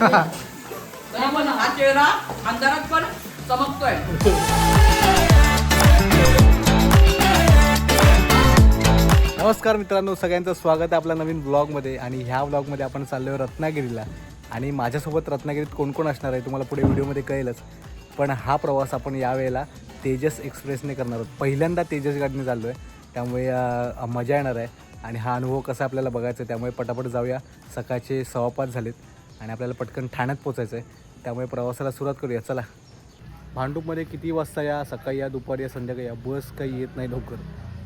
पण हा चेहरा अंधारात पण चमकतोय नमस्कार मित्रांनो सगळ्यांचं स्वागत आहे आपल्या नवीन ब्लॉगमध्ये आणि ह्या ब्लॉगमध्ये आपण चाललो आहे रत्नागिरीला. आणि माझ्यासोबत रत्नागिरीत कोण कोण असणार आहे तुम्हाला पुढे व्हिडिओमध्ये कळेलच. पण हा प्रवास आपण यावेळेला तेजस एक्सप्रेसने करणार आहोत. पहिल्यांदा तेजस गाडीने चाललो आहे त्यामुळे मजा येणार आहे. आणि हा अनुभव कसा आपल्याला बघायचा आहे त्यामुळे पटापट जाऊया. सकाळचे सव्वा पाच झालेत. आणि आपल्याला पटकन ठाण्यात पोचायचं आहे. त्यामुळे प्रवासाला सुरुवात करूया. चला. भांडूपमध्ये किती वाजता या? सकाळी या दुपारी या संध्याकाळी या? बस काही येत नाही लवकर.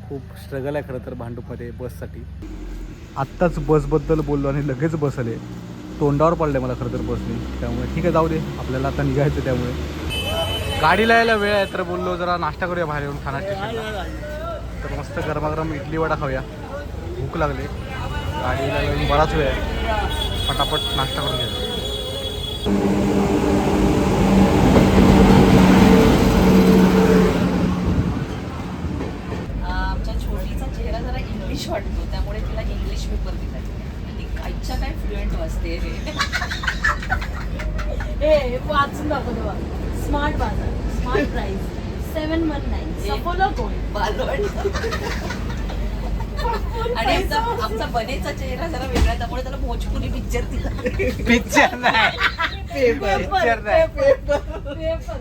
खूप स्ट्रगल आहे खरं तर भांडूपमध्ये बससाठी. आत्ताच बसबद्दल बोललो आणि लगेच बस आले. तोंडावर पडले मला खरं तर बसने. त्यामुळे ठीक आहे जाऊ दे. आपल्याला आता निघायचं त्यामुळे. गाडीला यायला वेळ आहे तर बोललो जरा नाश्ता करूया बाहेर येऊन खाण्याची स्टेशनला तर मस्त गरमागरम इडली वडा खाऊया. भूक लागली. गाडीला येऊन बराच वेळ आहे. पटापट नाश्ता करून घ्यायचा आमच्या छोटीचा चेहरा जरा इंग्लिश वाटतो त्यामुळे तिला इंग्लिश पेपर दिला. ती काहीच्या काय फ्लुएंट वाचते वाचून दाखवतो Smart Bazaar smart price seven one nine सपोलो gold बालवड आणि आमचा आमचा बनेचा चेहरा जरा वेगळा त्यामुळे त्याला भोजपुरी पिक्चर दिला. पिक्चर नाही. पिक्चर नाही. पेपर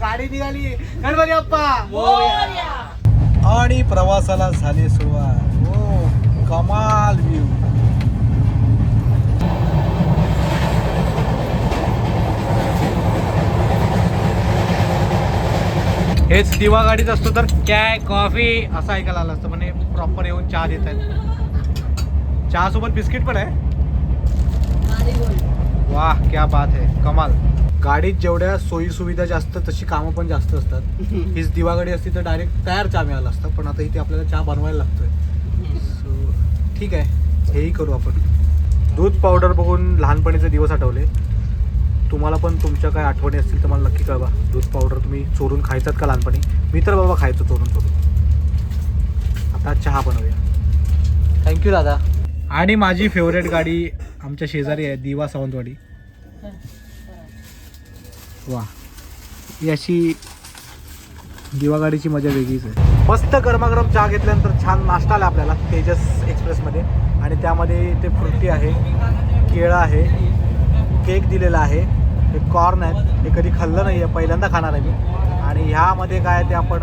गाडी निघाली. गणपती बाप्पा. आणि प्रवासाला झाली सुरुवात. हो कमाल व्ह्यू हेच दिवा गाडीत असतो तर कॅ कॉफी असं ऐकायला आलं असतं. म्हणजे प्रॉपर येऊन चहा देत आहेत. चहा सोबत बिस्किट पण आहे? वा वाह क्या बात आहे. कमाल. गाडीत जेवढ्या सोयी सुविधा जास्त तशी कामं पण जास्त असतात. हीच दिवा गाडी असती तर डायरेक्ट तयार चहा मिळाला असता. पण आता इथे आपल्याला चहा बनवायला लागतोय. सो ठीक आहे. हेही करू आपण. दूध पावडर बघून लहानपणीचे दिवस आठवले. तुम्हाला पण तुमच्या काय आठवणी असतील तर मला नक्की कळवा. दूध पावडर तुम्ही चोरून खायचात का लहानपणी? मी तर बाबा खायचो चोरून चोरून. आता चहा बनवूया. थँक्यू दादा. आणि माझी फेवरेट गाडी आमच्या शेजारी आहे दिवा सावंतवाडी. वा. अशी दिवा गाडीची मजा वेगळीच आहे. मस्त गरमागरम चहा घेतल्यानंतर छान नाश्ता आला आपल्याला तेजस एक्सप्रेसमध्ये. आणि त्यामध्ये ते फ्रुटी आहे केळं आहे केक दिलेला आहे. हे कॉर्न आहेत. हे कधी खाल्लं नाही आहे पहिल्यांदा खाणार आहे मी. आणि ह्यामध्ये काय आहे ते आपण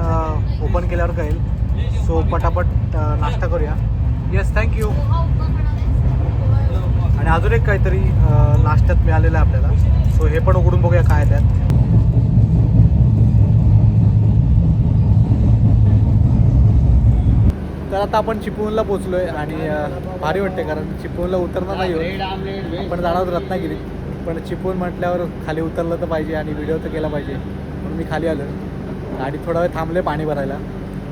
ओपन केल्यावर कळेल. सो पटापट नाश्ता करूया. येस थँक्यू आणि अजून एक काहीतरी नाश्त्यात मिळालेलं आहे आपल्याला. सो हे पण उघडून बघूया काय त्यात. तर आता आपण चिपळूणला पोचलो आहे आणि भारी वाटते कारण चिपळूणला उतरणार नाही आहोत. आपण जाणार रत्नागिरी रत्नागिरीत. पण चिपून म्हटल्यावर खाली उतरलं तर पाहिजे आणि व्हिडिओ तर केला पाहिजे. म्हणून मी खाली आलो. गाडी थोडा वेळ थांबले पाणी भरायला.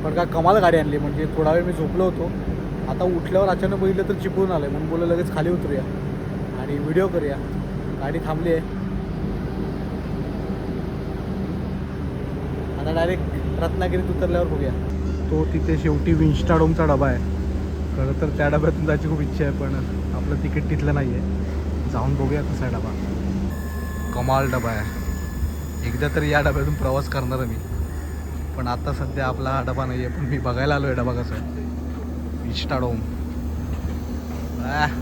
पण का कमाल गाडी आणली. म्हणजे थोडा वेळ मी झोपलो होतो. आता उठल्यावर अचानक बघितलं तर चिपून आलं म्हणून बोललं लगेच खाली उतरूया आणि व्हिडिओ करूया. गाडी थांबली आहे. आता डायरेक्ट रत्नागिरीत उतरल्यावर बघूया. तो तिथे शेवटी विंस्टाडोमचा डबा आहे. खरं तर त्या डब्यातून जायची खूप इच्छा आहे पण आपलं तिकीट तिथलं नाही आहे जाऊन बघूया कसा आहे डबा. कमाल डबा आहे. एकदा तरी या डब्यातून प्रवास करणार आहे मी. पण आता सध्या आपला हा डबा नाही आहे पण मी बघायला आलो आहे डबा कसा आहे. विंस्टाडोम आह.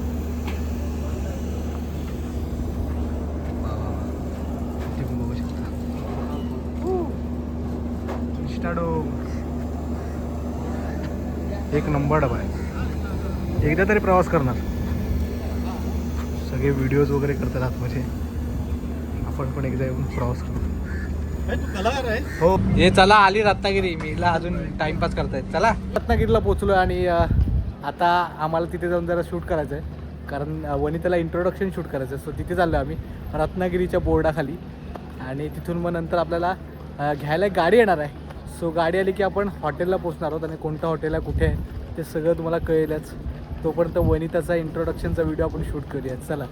बघू शकता. इंस्टाडोम एक नंबर डबा आहे. एकदा तरी प्रवास करणार. सगळे व्हिडिओज वगैरे करतात आतमध्ये. आपण पण एकदा येऊन प्रवास करू. हो. हे चला आली रत्नागिरी. मीला अजून टाइमपास करतायत. चला. रत्नागिरीला पोचलो आणि आता आम्हाला तिथे जाऊन जरा शूट करायचं आहे कारण वनिताला इंट्रोडक्शन शूट करायचं आहे सो तिथे चाललो आम्ही रत्नागिरीच्या बोर्डाखाली. आणि तिथून मग नंतर आपल्याला घ्यायला एक गाडी येणार आहे. सो गाडी आली की आपण हॉटेलला पोचणार आहोत. आणि कोणतं हॉटेल आहे कुठे आहे ते सगळं तुम्हाला कळेलच. तोपर्यंत वनिताचा इंट्रोडक्शनचा व्हिडिओ आपण शूट करूया चला.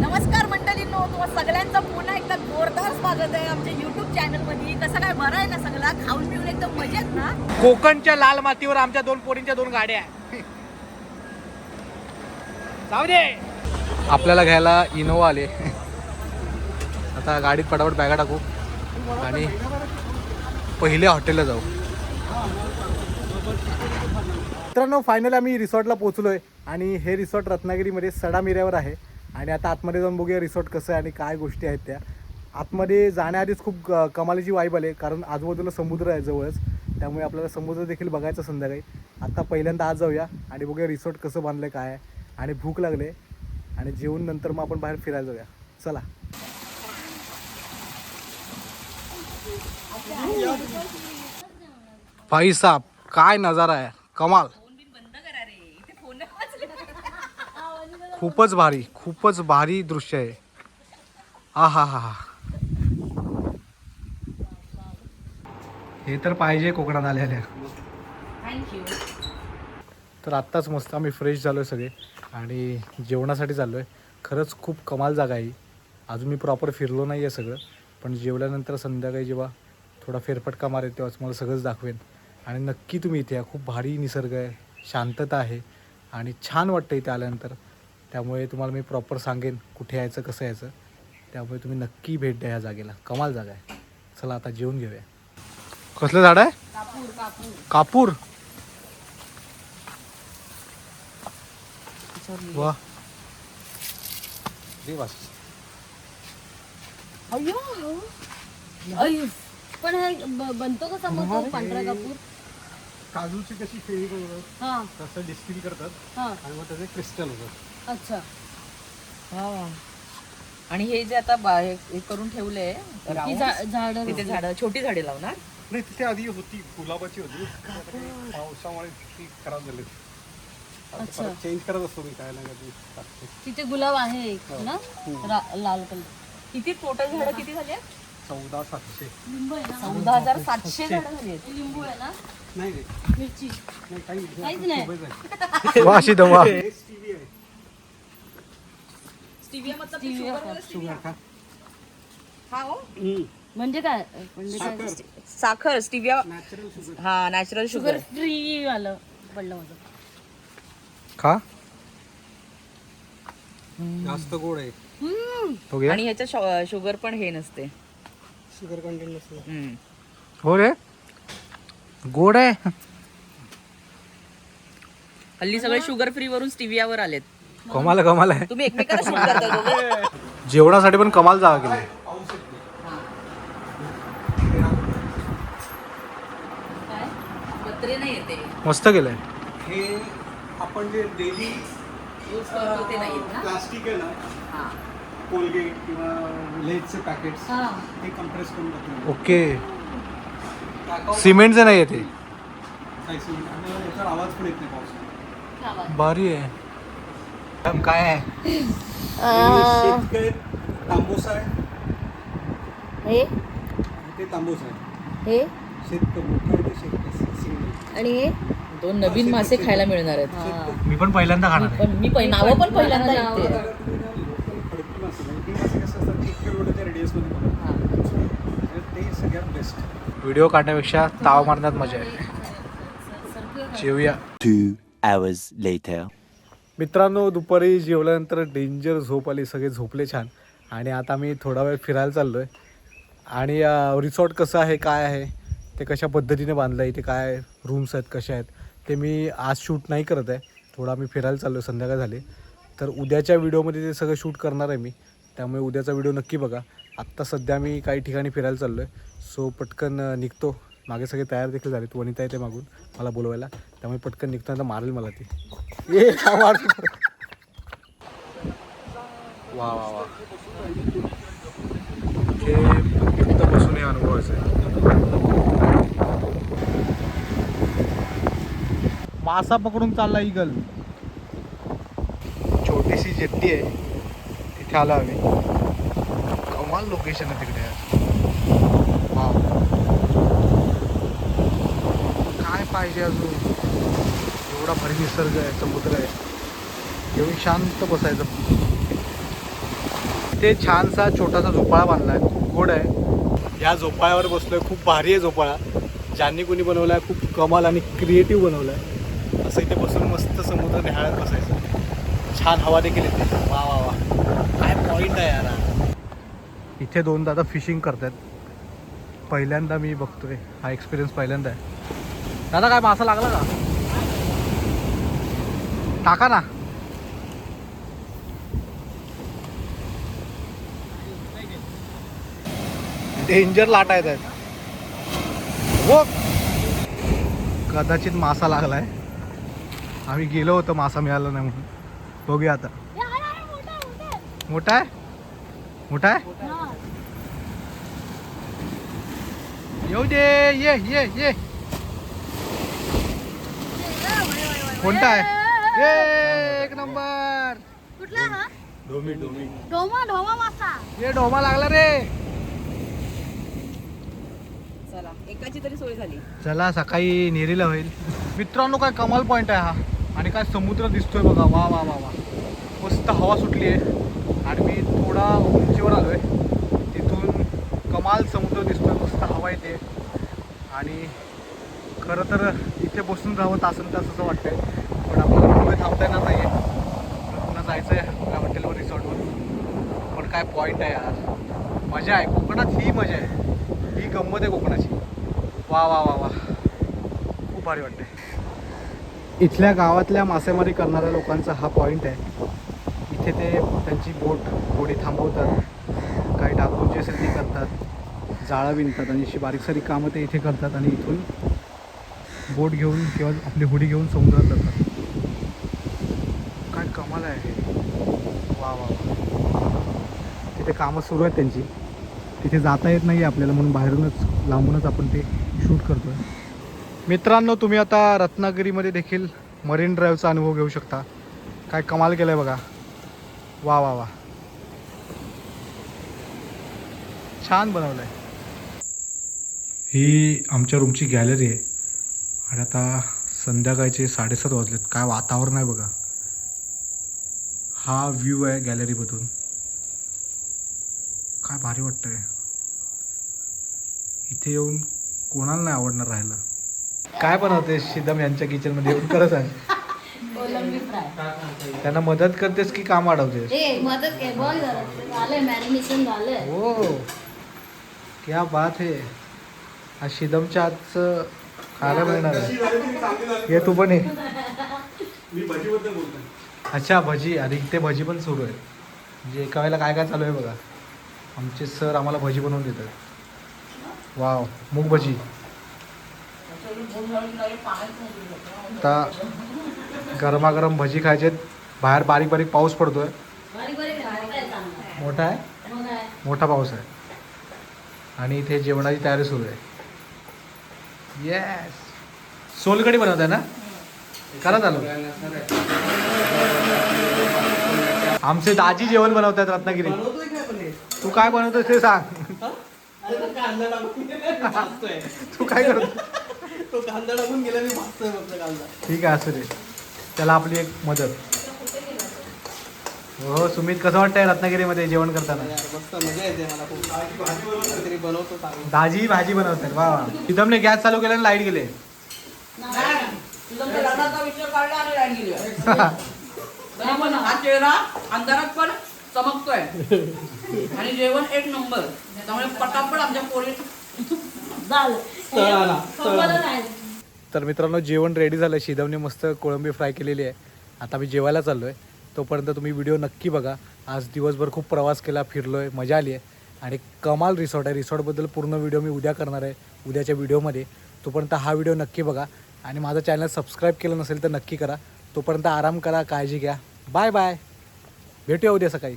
नमस्कार मंडळींनो तुम्हा सगळ्यांचं पुन्हा एकदा जोरदार स्वागत आहे आमच्या युट्यूब चॅनलमध्ये कसं काय बरं आहे ना सगळं? खाऊन पिऊन एकदम मजेत ना? कोकणच्या लाल मातीवर आमच्या दोन पोरींच्या दोन गाड्या आहे जाऊ दे. आपल्याला घ्यायला इनोवा आले आता गाडीत पटापट बॅगा टाकू. आणि पहिल्या हॉटेलला जाऊ. मित्रांनो फायनल आम्ही रिसॉर्टला पोहोचलो आहे आणि हे रिसॉर्ट रत्नागिरीमध्ये सडा मिऱ्यावर आहे. आणि आता आतमध्ये जाऊन बघूया रिसॉर्ट कसं आहे आणि काय गोष्टी आहेत त्या. आतमध्ये जाण्याआधीच खूप कमालीची वाईब आले कारण आजूबाजूला समुद्र आहे जवळच. त्यामुळे आपल्याला समुद्र देखील बघायचं संध्याकाळी. आत्ता पहिल्यांदा आज जाऊया आणि बघूया रिसॉर्ट कसं बांधलं आहे काय आहे. आणि भूक लागले आणि जेवून नंतर मग आपण बाहेर फिरायला जाऊया. चला. भाई साहेब काय नजारा आहे? कमाल. खूपच भारी खूपच भारी दृश्य आहे. हा हा हा हा हे तर पाहिजे कोकणात आलेल्या. तर आत्ताच मस्त आम्ही फ्रेश झालो आहे सगळे आणि जेवणासाठी चाललो आहे खरंच खूप कमाल जागा आहे. अजून मी प्रॉपर फिरलो नाही आहे सगळं पण जेवल्यानंतर संध्याकाळी जेव्हा थोडा फेरफटका मारेल तेव्हाच मला सगळंच दाखवेन. आणि नक्की तुम्ही इथे या. खूप भारी निसर्ग आहे शांतता आहे आणि छान वाटतं इथे आल्यानंतर. त्यामुळे तुम्हाला मी प्रॉपर सांगेन कुठे यायचं कसं यायचं. त्यामुळे तुम्ही नक्की भेट द्या ह्या जागेला. कमाल जागा आहे. चला आता जेवून घेऊया. कसलं झाड आहे? कापूर कापूर. कापूर? वा. अय्यो. पण हे ब- बनतो कसा मग तो पांढरा कापूर? काजूची कशी फेरी करतात हा. तसं डिस्टिल करतात हा. आणि मग त्याचे क्रिस्टल होतात. अच्छा. आणि हे जे आता बा- हे हे करून ठेवलंय ती round, झा- झाडं तिथे झाडं छोटी झाडे लावणार? नाही तिथे आधी होती गुलाबाची होती. पावसामुळे ती खराब झाली अच्छा. चेंज करत असतो मी काय कधी टाकते. तिथे गुलाब आहे एक ना? रा- लाल कलर. किती टोटल झाडं किती झाली आहेत? चौदा सातशे. लिंबू आहे ना? चौदा हजार सातशे झाडं झाली आहेत. लिंबू आहे ना? नाही रे मिरची. नाही काही काहीच नाही. स्टिविया sugar वाला शुगर स्टिविया. का हा। हो म्हणजे काय? म्हणजे काय? साखर. स्टिविया। नॅचरल शुगर हा नॅचरल शुगर शुगर फ्री आलं पडलं माझं. का जास्त गोड आहे. हो गया आणि ह्याच्या शुगर पण हे नसते. शुगर कंटेंट नसतं. हम्म. हो रे. गोड आहे. हल्ली सगळे शुगर फ्री वरून स्टिवियावर आलेत. कमाल कमाल आहे. तुम्ही करता दोघं? जेवणासाठी पण कमाल जागा केली. काय? पत्रे नाही येते. मस्त केलंय. हे आपण जे डेली यूज करतो ते नाही येत ना? प्लास्टिक आहे ना हा. कोलगेट किंवा लेजचे पॅकेट्स हा. कम्प्रेस करून टाकले ओके. सिमेंटचं नाही आहे ते सिमेंट. आणि आवाज पण येत नाही पावसात भारी आहे. काय आहे? शेतकरी तांबूस आहे. हे? ते तांबूस आहे. हे? शेतकरी मोठं आहे ते शेतकरी सिंगल आणि हे? दोन नवीन मासे खायला मिळणार आहेत. मी पण पहिल्यांदा खाणार आहे पण मी पहि- नावं पण पहिल्यांदा नावं. ऐकते. खडकी मासे म्हणजे ती मासे कसं असतात? एक किलोमीटरच्या रेडियसमध्ये बनवतात हा. म्हणजे ते सगळ्यात बेस्ट व्हिडिओ काढण्यापेक्षा ताव मारण्यात मजा आहे. जेवूया. Two hours later. मित्रांनो दुपारी जेवल्यानंतर डेंजर झोप आली सगळे झोपले छान. आणि आता मी थोडा वेळ फिरायला चाललो आहे आणि रिसॉर्ट कसं आहे काय आहे ते कशा पद्धतीने बांधलं आहे इथे काय रूम्स आहेत कशा आहेत ते मी आज शूट नाही करत आहे. थोडा मी फिरायला चाललो आहे संध्याकाळ झाली. तर उद्याच्या व्हिडिओमध्ये ते सगळं शूट करणार आहे मी. त्यामुळे उद्याचा व्हिडिओ नक्की बघा. आत्ता सध्या मी काही ठिकाणी फिरायला चाललो आहे सो पटकन निघतो. मागे सगळे तयार देखील झाले तू वनिता येते मागून मला बोलवायला. त्यामुळे पटकन निघताना मारेल मला ती. ये काय वा वा वा. हे फक्त बसून हे अनुभवायचं आहे. मासा पकडून चालला इगल छोटीशी जेट्टी आहे. तिथे आलो आम्ही. कमाल लोकेशन आहे तिकडे वाव. काय पाहिजे अजून. एवढा भारी निसर्ग आहे समुद्र आहे. एवढी शांत बसायचं. ते छानसा छोटासा झोपाळा बांधला आहे खूप गोड आहे. या झोपाळ्यावर बसलोय खूप भारी आहे झोपाळा. ज्यांनी कोणी बनवला आहे खूप कमाल आणि क्रिएटिव्ह बनवला आहे असं इथे बसून मस्त समुद्र निहाळत बसायचं. छान हवा देखील येते. वा वा वा. काय पॉईंट आहे यार इथे दोन दादा फिशिंग करतात पहिल्यांदा मी बघतोय हा एक्सपिरियन्स पहिल्यांदा आहे. दादा काय मासा लागला का? टाका ना. डेंजर लाटा येत आहेत. हो. कदाचित मासा लागलाय. आम्ही गेलो होतो मासा मिळाला नाही म्हणून. बघूया आता. मोठा आहे मोठा आहे. येऊ दे ये ये ये. कोणता आहे? ये एक नंबर. कुठला हा? डोमी डोमी. ढोमा ढोमा मासा. ये डोमा लागला रे. चला एकाची तरी सोय झाली. चला सकाळी नेरीला होईल. मित्रांनो काय कमाल पॉईंट आहे हा. आणि काय समुद्र दिसतोय बघा. वा वा वा वा. मस्त हवा सुटली आहे. आणि मी थोडा उंचीवर आलो आहे तिथून कमाल समुद्र दिसतोय. मस्त हवा येते. आणि खरं तर इथे बसून राहावं तासन तास असं वाटतंय. पण आपल्याला पुढे थांबता येणार नाही आहे पुन्हा जायचं आहे आपल्या हॉटेलवर रिसॉर्टवर पण काय पॉईंट आहे यार. मजा आहे. कोकणात ही मजा आहे. ही गंमत आहे कोकणाची. वा वा वा वा. खूप भारी वाटते इथल्या गावातल्या मासेमारी करणाऱ्या लोकांचा हा पॉईंट आहे. इथे ते त्यांची बोट होडी थांबवतात. काही डाकून जे असेल ते करतात. जाळं विणतात आणि अशी बारीकसारीक कामं ते इथे करतात आणि इथून बोट घेऊन किंवा आपली होडी घेऊन समुद्रात जातात. काय कमाल आहे. वा वा वा. तिथे कामं सुरू आहेत त्यांची. तिथे जाता येत नाही आपल्याला म्हणून बाहेरूनच लांबूनच आपण ते शूट करतोय. मित्रांनो तुम्ही आता रत्नागिरीमध्ये देखील मरीन ड्राईव्हचा अनुभव घेऊ शकता. काय कमाल केलं आहे बघा. वा वा वा. छान बनवलं आहे ही आमच्या रूमची गॅलरी आहे. आणि आता संध्याकाळचे साडेसात वाजलेत. काय वातावरण आहे बघा. हा व्ह्यू आहे गॅलरीमधून काय भारी वाटतंय. इथे येऊन कोणाला नाही आवडणार राहायला? काय बनवते शिदम यांच्या किचनमध्ये येऊन खरं सांग. कोलंबी फ्राय. त्यांना मदत करतेस की काम अडवतेस? ए मदत काय बघ जरा. झालंय मॅरिनेशन झालंय. हो. क्या बात है. आज शिदमच्या आजचं खायला मिळणार आहे. ये तू पण ये. अच्छा भजी. अरे इथे भजी पण सुरू आहे. म्हणजे एका वेळेला काय काय चालू आहे बघा. आमचे सर आम्हाला भजी बनवून देतात. वाव मूग भजी. आता गरमागरम भजी खायचे बाहेर बारीक बारीक पाऊस पडतोय. बारीक बारीक आहे, मोठा आहे? चांगला. मोठा आहे मोठा आहे. मोठा पाऊस आहे. आणि इथे जेवणाची तयारी सुरू आहे. येस सोलकडी बनवत आहे ना? करा चालू. आमचे दाजी जेवण बनवत आहेत रत्नागिरी. तू काय बनवतोस ते सांग. तू काय करतो ठीक आहे असं रे त्याला आपली एक मदत. हो सुमित कसं वाटतंय रत्नागिरीमध्ये जेवण करताना? यार मस्त मजा येते मला खूप. काहीतरी बनवतो चांगलं. दाजी भाजी बनवतात वा वा. एकदमने गॅस चालू केला लाइट गेले. तरी पण हा चेहरा अंधारात पण चमकतोय. आणि जेवण एक नंबर. त्यामुळे पटापट आमच्या पोरी तळाला. तर मित्रांनो जेवण रेडी झालं. शिदवने मस्त कोळंबी फ्राय केलेली आहे. आता मी जेवायला चाललो आहे तोपर्यंत तुम्ही व्हिडिओ नक्की बघा. आज दिवसभर खूप प्रवास केला फिरलो आहे मजा आली आहे. आणि कमाल रिसॉर्ट आहे. रिसॉर्टबद्दल पूर्ण व्हिडिओ मी उद्या करणार आहे उद्याच्या व्हिडिओमध्ये. तोपर्यंत हा व्हिडिओ नक्की बघा. आणि माझं चॅनल सबस्क्राईब केलं नसेल तर नक्की करा. तोपर्यंत आराम करा काळजी घ्या. Bye bye. भेटूया उद्या सकाळी.